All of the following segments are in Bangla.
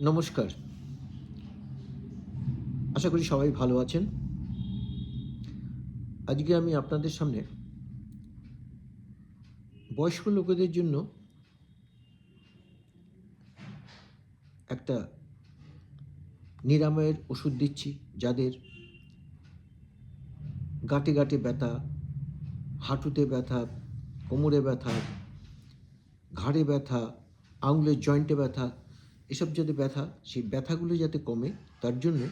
নমস্কার। আশা করি সবাই ভালো আছেন। আজকে আমি আপনাদের সামনে বয়স্ক লোকেদের জন্য একটা নিরাময়ের ওষুধ দিচ্ছি, যাদের গাঁটে গাঁটে ব্যথা, হাঁটুতে ব্যথা, কোমরে ব্যথা, ঘাড়ে ব্যথা, আঙুলের জয়েন্টে ব্যথা এসব যাতে ব্যথা, সেই ব্যথাগুলো যাতে কমে, তার জন্য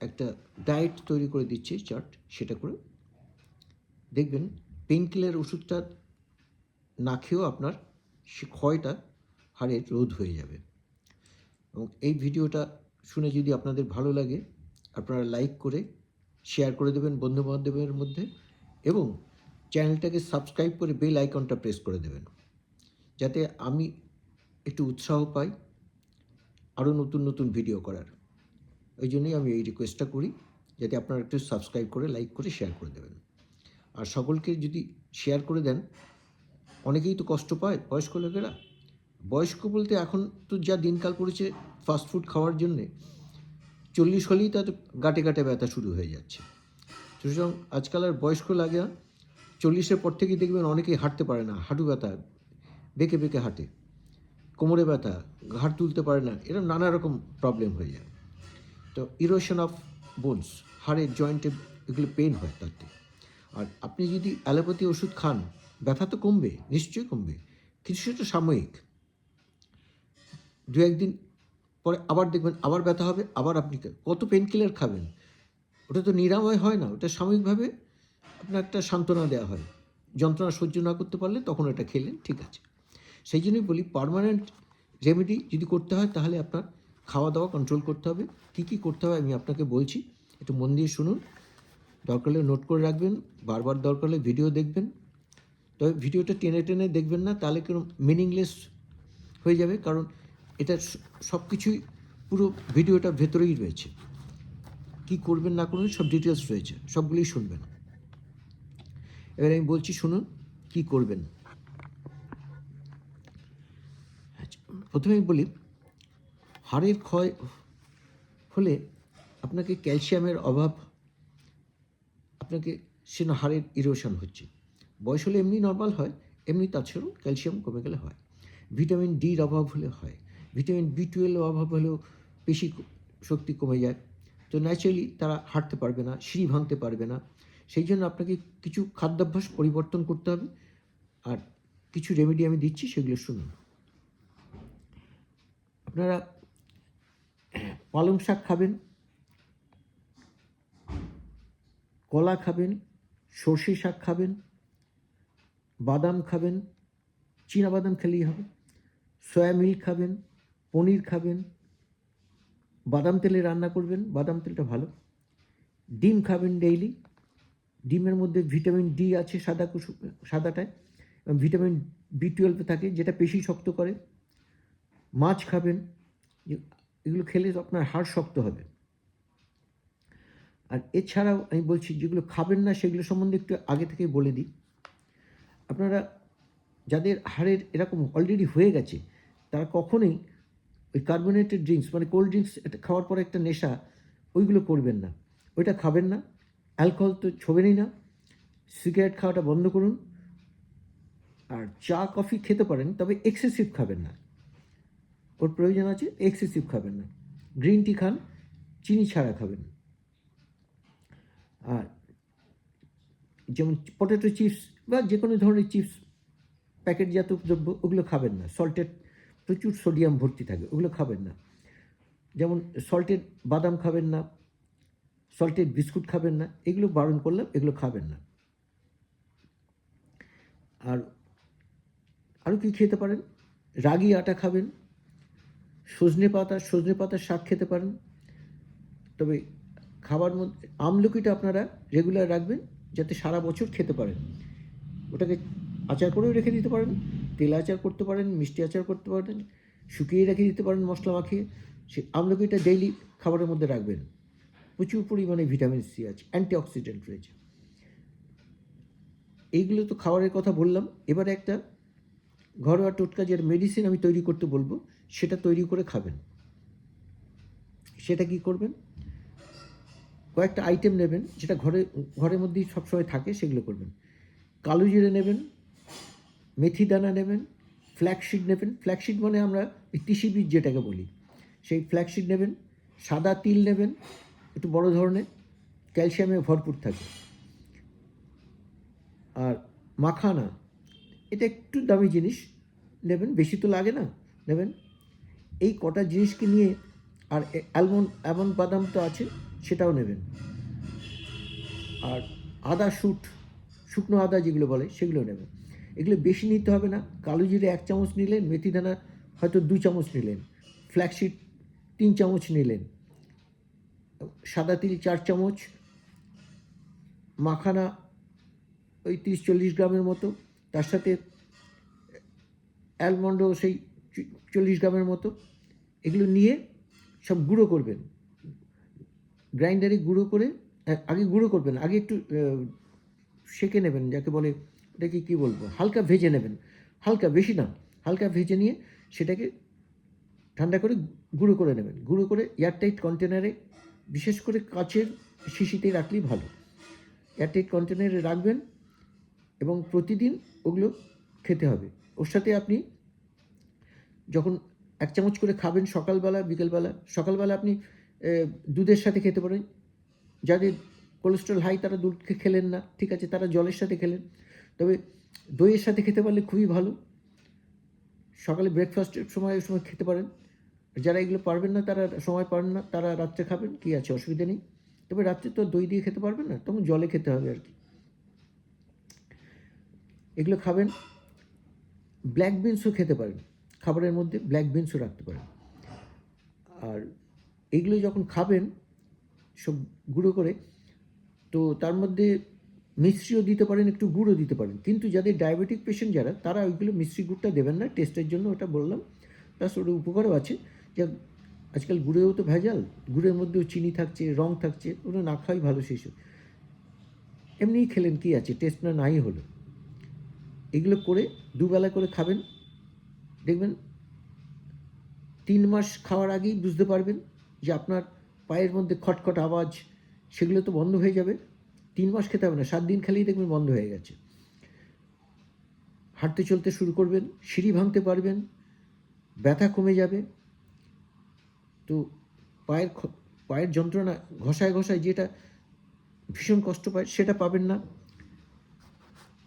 একটা ডায়েট তৈরি করে দিচ্ছে, চার্ট, সেটা করে। দেখবেন পেনকিলার ওষুধটা না খেয়েও আপনার সে ক্ষয়টা হাড়ের রোধ হয়ে যাবে। এবং এই ভিডিওটা শুনে যদি আপনাদের ভালো লাগে, আপনারা লাইক করে, শেয়ার করে দেবেন বন্ধু বান্ধবের মধ্যে এবং চ্যানেলটাকে সাবস্ক্রাইব করে বেল আইকনটা প্রেস করে দেবেন। যাতে আমি একটু উৎসাহ পাই, আরও নতুন নতুন ভিডিও করার। ওই জন্যই আমি এই রিকোয়েস্টটা করি, যাতে আপনারা একটু সাবস্ক্রাইব করে লাইক করে শেয়ার করে দেবেন। আর সকলকে যদি শেয়ার করে দেন, অনেকেই তো কষ্ট পায়, বয়স্ক লোকেরা। বয়স্ক বলতে এখন তো যা দিনকাল পড়েছে ফাস্টফুড খাওয়ার জন্যে, চল্লিশ হলেই তার গাটে গাটে ব্যথা শুরু হয়ে যাচ্ছে। সুতরাং আজকাল আর বয়স্ক লাগে না। চল্লিশের পর থেকেই দেখবেন অনেকেই হাঁটতে পারে না, হাঁটু ব্যথা, বেঁকে বেঁকে হাঁটে। কোমরে ব্যথা, ঘাড় তুলতে পারে না, এরকম নানা রকম প্রবলেম হয়ে যায়। তো ইরোশন অফ বোনস হাড়ের জয়েন্টে এগুলো পেন হয় থেকে। আর আপনি যদি অ্যালোপ্যাথি ওষুধ খান, ব্যথা তো কমবে, নিশ্চয়ই কমবে কিছু সেটা সাময়িক। দু একদিন পরে আবার দেখবেন আবার ব্যথা হবে, আবার আপনি কত পেন কিলার খাবেন? ওটা তো নিরাময় হয় না, ওটা সাময়িকভাবে আপনার একটা সান্ত্বনা দেওয়া হয়। যন্ত্রণা সহ্য না করতে পারলে তখন এটা খেলেন, ঠিক আছে। সেই জন্যই বলি পার্মানেন্ট রেমেডি যদি করতে হয় তাহলে আপনার খাওয়া দাওয়া কন্ট্রোল করতে হবে। কী কী করতে হবে আমি আপনাকে বলছি, একটু মন দিয়ে শুনুন। দরকার হলে নোট করে রাখবেন, বারবার দরকার হলে ভিডিও দেখবেন। তবে ভিডিওটা টেনে টেনে দেখবেন না, তাহলে কোনো মিনিংলেস হয়ে যাবে, কারণ এটা সব কিছুই পুরো ভিডিওটা ভেতরেই রয়েছে। কি করবেন না করবেন সব ডিটেলস রয়েছে, সবগুলোই শুনবেন। এবার আমি বলছি শুনুন, কি করবেন আচ্ছা, প্রথমেই বলি, হাড়ের ক্ষয় হলে আপনাকে ক্যালসিয়ামের অভাব, আপনাকে সে হাড়ের ইরোশন হচ্ছে। বয়স হলে এমনি নর্মাল হয়, এমনি তাছাড়াও ক্যালসিয়াম কমে গেলে হয়। ভিটামিন ডির অভাব হলে হয়। ভিটামিন বি টুয়েলভ অভাব হলেও পেশি শক্তি কমে যায়। তো ন্যাচারালি তারা হাঁটতে পারবে না, সিঁড়ি ভাঙতে পারবে না। সেই জন্য আপনাকে কিছু খাদ্যাভ্যাস পরিবর্তন করতে হবে। আর কিছু রেমেডি আমি দিচ্ছি, সেগুলো শুনুন। আপনারা পালং শাক খাবেন, কলা খাবেন, সর্ষে শাক খাবেন, বাদাম খাবেন বাদাম খেলেই হবে। সয়া মিল্ক খাবেন, পনির খাবেন, বাদাম তেলে রান্না করবেন, বাদাম তেলটা ভালো। ডিম খাবেন ডেইলি ডিমের মধ্যে ভিটামিন ডি আছে সাদা কুসু সাদাটায়, এবং ভিটামিন বি টুয়েলভ থাকে, যেটা পেশি শক্ত করে। মাছ খাবেন এগুলো খেলে আপনার হাড় শক্ত হবে। আর এছাড়াও আমি বলছি, যেগুলো খাবেন না, সেগুলো সম্বন্ধে একটু আগে থেকে বলে দিই। আপনারা যাদের হাড়ের এরকম অলরেডি হয়ে গেছে, তারা কখনোই ওই কার্বোনেটেড ড্রিঙ্কস মানে কোল্ড ড্রিঙ্কস এটা খাওয়ার পরে একটা নেশা, ওইগুলো করবেন না। ওইটা খাবেন না অ্যালকোহল তো ছোবেনই না সিগারেট খাওয়াটা বন্ধ করুন, আর চা কফি খেতে পারেন, তবে এক্সেসিভ খাবেন না। ওর প্রয়োজন আছে এক্সেসিভ খাবেন না। গ্রিন টি খান, চিনি ছাড়া খাবেন আর যেমন পটেটো চিপস বা যে কোনো ধরনের চিপস প্যাকেটজাত দ্রব্য, ওগুলো খাবেন না। সল্টেড প্রচুর সোডিয়াম ভর্তি থাকে, ওগুলো খাবেন না। যেমন সল্টেড বাদাম খাবেন না সল্টেড বিস্কুট খাবেন না, এগুলো বারণ করলাম এগুলো খাবেন না। আর আরও কি খেতে পারেন? রাগি আটা খাবেন সজনে পাতা সজনে পাতার শাক খেতে পারেন। তবে খাবার মধ্যে আমলকিটা আপনারা রেগুলার রাখবেন, যাতে সারা বছর খেতে পারেন। ওটাকে আচার করেও রেখে দিতে পারেন, তেল আচার করতে পারেন, মিষ্টি আচার করতে পারেন, শুকিয়ে রেখে দিতে পারেন মশলা মাখিয়ে। সে আমলকিটা ডেইলি খাবারের মধ্যে রাখবেন। প্রচুর পরিমাণে ভিটামিন সি আছে অ্যান্টিঅক্সিডেন্ট রয়েছে। এইগুলো তো খাবারের কথা বললাম। এবারে একটা ঘরোয়া টোটকা যে মেডিসিন আমি তৈরি করতে বলব, সেটা তৈরি করে খাবেন। সেটা কি করবেন? কয়েকটা আইটেম নেবেন, যেটা ঘরে, ঘরের মধ্যেই সবসময় থাকে, সেগুলো করবেন। কালো জিরে নেবেন, মেথি দানা নেবেন ফ্ল্যাক্সিড নেবেন। ফ্ল্যাক্সিড মানে আমরা তিসি বীজ যেটাকে বলি। সেই ফ্ল্যাক্সিড নেবেন, সাদা তিল নেবেন, একটু বড় ধরনের ক্যালসিয়ামে ভরপুর থাকে। আর মাখানা এটা একটু দামি জিনিস। নেবেন, বেশি তো লাগে না, নেবেন। এই কটা জিনিসকে নিয়ে আর অ্যালমন্ড অ্যালমন্ড বাদাম তো আছে, সেটাও নেবেন। আর আদা শুট, শুকনো আদা যেগুলো বলে, সেগুলো নেবেন। এগুলো বেশি নিতে হবে না, কালো জিরে এক চামচ নিলেন, মেথি দানা হয়তো দু চামচ নিলেন ফ্ল্যাক্সিড তিন চামচ নিলেন, সাদা তিল চার চামচ, মাখানা ওই তিরিশ চল্লিশ গ্রামের মতো তার সাথে অ্যালমন্ডও সেই চল্লিশ গ্রামের মতো, এগুলো নিয়ে সব গুঁড়ো করবেন। গ্রাইন্ডারে গুঁড়ো করে আগে গুঁড়ো করবেন, আগে একটু সেঁকে নেবেন, যাকে বলে ওটাকে কী বলব, হালকা ভেজে নেবেন। হালকা, বেশি না, হালকা ভেজে নিয়ে সেটাকে ঠান্ডা করে গুঁড়ো করে নেবেন। গুঁড়ো করে এয়ারটাইট কন্টেনারে, বিশেষ করে কাচের শিশিতে রাখলেই ভালো। এয়ারটাইট কন্টেনারে রাখবেন এবং প্রতিদিন ওগুলো খেতে হবে। ওর সাথে আপনি যখন এক চামচ করে খাবেন সকালবেলা, বিকেলবেলা, সকালবেলা আপনি দুধের সাথে খেতে পারেন। যাদের কোলেস্ট্রল হাই তারা দুধ খেলেন না, ঠিক আছে, তারা জলের সাথে খেলেন। তবে দইয়ের সাথে খেতে পারলে খুবই ভালো। সকালে ব্রেকফাস্টের সময় ওই সময় খেতে পারেন। যারা এগুলো পারবেন না, তারা সময় পারেন না, তারা রাত্রে খাবেন, কি আছে, অসুবিধা নেই। তবে রাত্রে তো দই দিয়ে খেতে পারবেন না, তখন জলে খেতে হবে আর কি। এগুলো খাবেন ব্ল্যাক বিনসও খেতে পারেন। খাবারের মধ্যে ব্ল্যাক বিনসও রাখতে পারেন। আর এগুলো যখন খাবেন, সব গুঁড়ো করে, তো তার মধ্যে মিশ্রিও দিতে পারেন, একটু গুঁড়ো দিতে পারেন। কিন্তু যাদের ডায়াবেটিক পেশেন্ট যারা, তারা ওইগুলো মিশ্রি গুড়টা দেবেন না। টেস্টের জন্য ওটা বললাম। প্লাস ওটা উপকারও আছে। যে আজকাল গুড়েও তো ভেজাল। গুড়ের মধ্যেও চিনি থাকছে, রং থাকছে ওটা না খাওয়াই ভালো সব। এমনিই খেলেন কি আছে? টেস্ট না নাই হলো। এগুলো করে দুবেলা করে খাবেন। দেখবেন তিন মাস খাওয়ার আগেই বুঝতে পারবেন যে আপনার পায়ের মধ্যে খটখট আওয়াজ, সেগুলো তো বন্ধ হয়ে যাবে। তিন মাস খেতে হবে না, সাত দিন খেলেই দেখবেন বন্ধ হয়ে গেছে। হাঁটতে চলতে শুরু করবেন, সিঁড়ি ভাঙতে পারবেন, ব্যথা কমে যাবে। তো পায়ের পায়ের যন্ত্রণা ঘষায় ঘষায় যেটা ভীষণ কষ্ট পায় সেটা পাবেন না।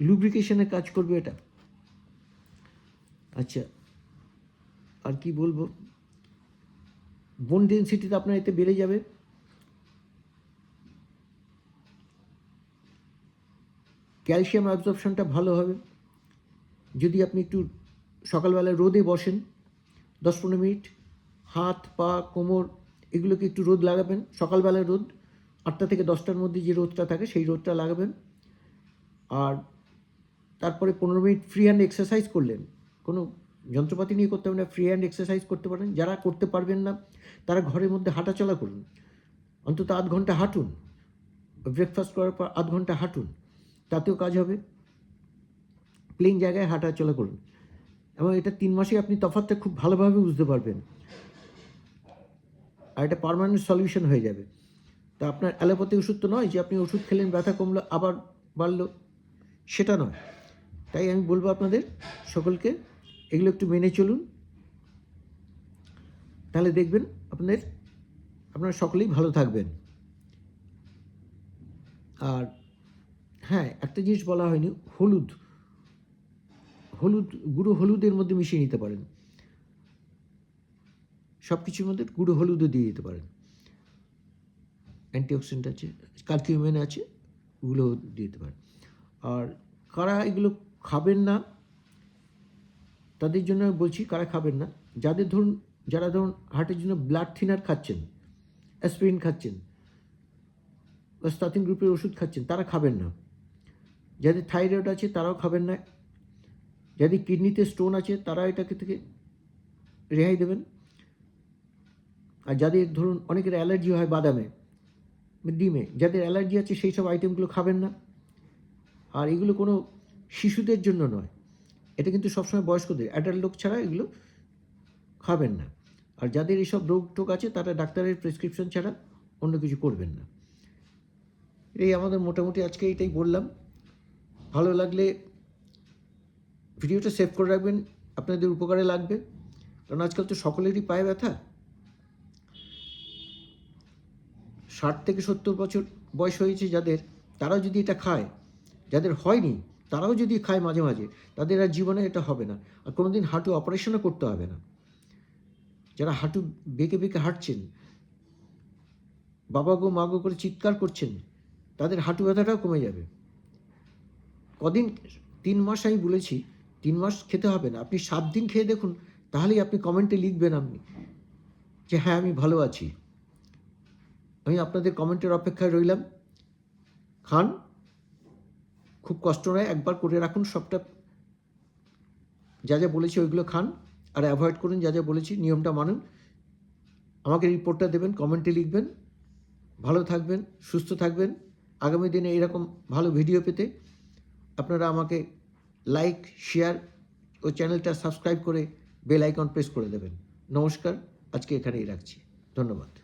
লুব্রিকেশনের কাজ করবে এটা? আচ্ছা আর কি বলব? বোন ডেন্সিটিটা আপনার এতে বেড়ে যাবে। ক্যালসিয়াম অ্যাবজর্পশনটা ভালো হবে। যদি আপনি একটু সকালবেলা রোদে বসেন, দশ পনেরো মিনিট, হাত, পা, কোমর, এগুলোকে একটু রোদ লাগাবেন। সকালবেলায় রোদ, আটটা থেকে দশটার মধ্যে যে রোদটা থাকে, সেই রোদটা লাগাবেন। আর তারপরে পনেরো মিনিট ফ্রি হ্যান্ড এক্সারসাইজ করলেন। কোনো যন্ত্রপাতি নিয়ে করতে হবে না ফ্রি হ্যান্ড এক্সারসাইজ করতে পারেন। যারা করতে পারবেন না, তারা ঘরের মধ্যে হাঁটাচলা করুন। অন্তত আধ ঘণ্টা হাঁটুন। ব্রেকফাস্ট করার পর আধ ঘণ্টা হাঁটুন। তাতেও কাজ হবে। প্লেন জায়গায় হাঁটাচলা করুন। এবং এটা তিন মাসে আপনি তফাৎটা খুব ভালোভাবে বুঝতে পারবেন। আর এটা পার্মানেন্ট সলিউশন হয়ে যাবে। তা আপনার অ্যালোপ্যাথি ওষুধ তো নয় যে আপনি ওষুধ খেলেন, ব্যথা কমলো, আবার বাড়লো, সেটা নয়। তাই আমি বলব আপনাদের সকলকে, এগুলো একটু মেনে চলুন। তাহলে দেখবেন আপনাদের, আপনারা সকলেই ভালো থাকবেন। আর হ্যাঁ একটা জিনিস বলা হয়নি, হলুদ। হলুদ, গুঁড়ো হলুদের মধ্যে মিশিয়ে নিতে পারেন। সব কিছুর মধ্যে গুঁড়ো হলুদও দিয়ে দিতে পারেন। অ্যান্টিঅক্সিডেন্ট আছে কার্কিউমেন আছে ওগুলো দিয়ে দিতে পারেন। আর কারা এগুলো খাবেন না, তাদের জন্য বলছি কারা খাবেন না? যাদের ধরুন, যারা ধরুন হার্টের জন্য ব্লাড থিনার খাচ্ছেন অ্যাসপিরিন খাচ্ছেন বা স্টার্টিং গ্রুপের ওষুধ খাচ্ছেন, তারা খাবেন না। যাদের থাইরয়েড আছে, তারাও খাবেন না। যাদের কিডনিতে স্টোন আছে তারা এটাকে থেকে রেহাই দেবেন। আর যাদের ধরুন, অনেকের অ্যালার্জি হয় বাদামে, ডিমে, যাদের অ্যালার্জি আছে, সেই সব আইটেমগুলো খাবেন না। আর এগুলো কোনো শিশুদের জন্য নয়। এটা কিন্তু সবসময় বয়স্কদের অ্যাডাল্ট লোক ছাড়া এগুলো খাবেন না। আর যাদের এইসব রোগ টোগ আছে, তারা ডাক্তারের প্রেসক্রিপশন ছাড়া অন্য কিছু করবেন না। এই আমাদের মোটামুটি আজকে এটাই বললাম। ভালো লাগলে ভিডিওটা সেভ করে রাখবেন, আপনাদের উপকারে লাগবে। কারণ আজকাল তো সকলেরই পায়ে ব্যথা। ষাট থেকে সত্তর বছর বয়স হয়েছে যাদের তারা যদি এটা খায়, যাদের হয়নি তারাও যদি খায় মাঝে মাঝে, তাদের আর জীবনে এটা হবে না। আর কোনোদিন হাঁটু অপারেশনও করতে হবে না। যারা হাঁটু বেঁকে বেঁকে হাঁটছেন, বাবা গো, মা গো করে চিৎকার করছেন, তাদের হাঁটু ব্যথাটাও কমে যাবে। কদিন, তিন মাস আমি বলেছি, তিন মাস খেতে হবে না। আপনি সাত দিন খেয়ে দেখুন, তাহলেই আপনি কমেন্টে লিখবেন আপনি যে হ্যাঁ আমি ভালো আছি। আমি আপনাদের কমেন্টের অপেক্ষায় রইলাম। খান খুব কষ্ট নয় একবার করে রাখুন সবটা। যা যা বলেছি ওইগুলো খান আর অ্যাভয়েড করুন যা যা বলেছি, নিয়মটা মানুন। আমাকে রিপোর্টটা দেবেন কমেন্টে লিখবেন। ভালো থাকবেন, সুস্থ থাকবেন। আগামী দিনে এরকম ভালো ভিডিও পেতে আপনারা আমাকে লাইক শেয়ার ও চ্যানেলটা সাবস্ক্রাইব করে বেল আইকন প্রেস করে দেবেন। নমস্কার, আজকে এখানেই রাখছি। ধন্যবাদ।